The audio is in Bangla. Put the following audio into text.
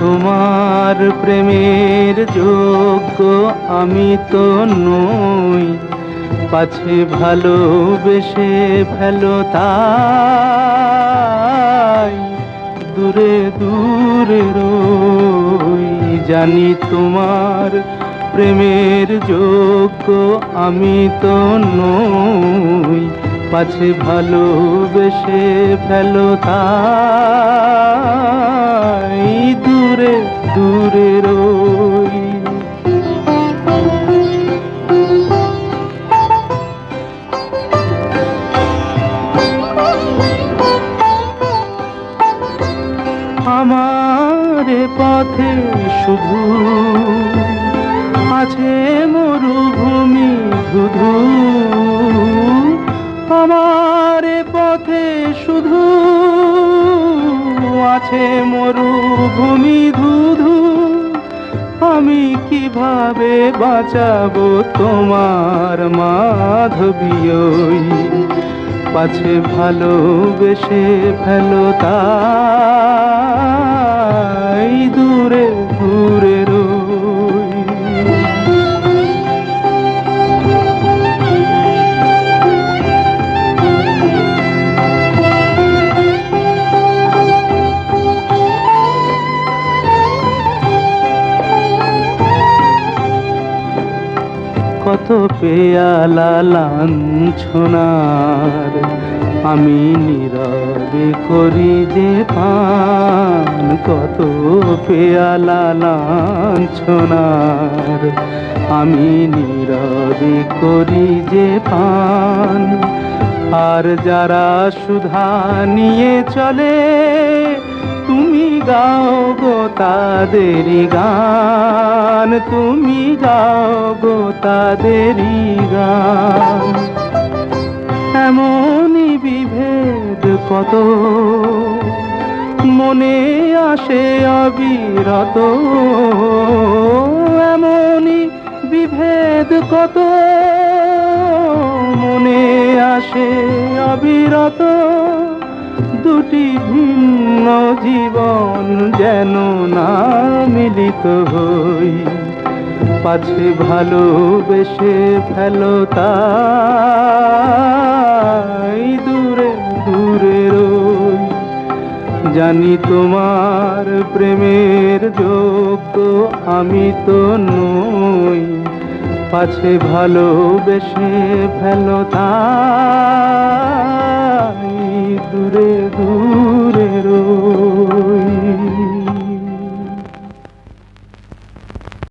তোমার প্রেমের যোগ্য আমি তো নই। পাছে ভালোবেসে ফেলো তাই, দূরে দূরে রই। জানি তোমার প্রেমের যোগ্য আমি তো নই। পাছে ভালোবেসে ফেলো তাই দূরে রই। আমার পথে শুধু আছে আছে মরুভূমি ধুধু। আমি কীভাবে বাঁচাবো তোমার মাধবীয়? পাছে ভালোবেসে ফেলো তাই কত পেয়ালা লাঞ্ছনার আমি নীরবে করি যে পান কত পেয়ালা লাঞ্ছনার আমি নীরবে করি যে পান। আর যারা সুধা নিয়ে চলে, তুমি গাও তাদেরই গান, তুমি গাও গো তাদেরই গান। এমনই বিভেদ কত, মনে আসে অবিরত। এমনই বিভেদ কত, মনে আসে অবিরত। দুটি ভিন্ন জীবন যেন না মিলিত হই। পাছে ভালোবেসে ফেলো তাই দূরে দূরে রই। জানি তোমার প্রেমের যোগ্য আমি তো নই। পাছে ভালোবেসে ফেলো তা দূরের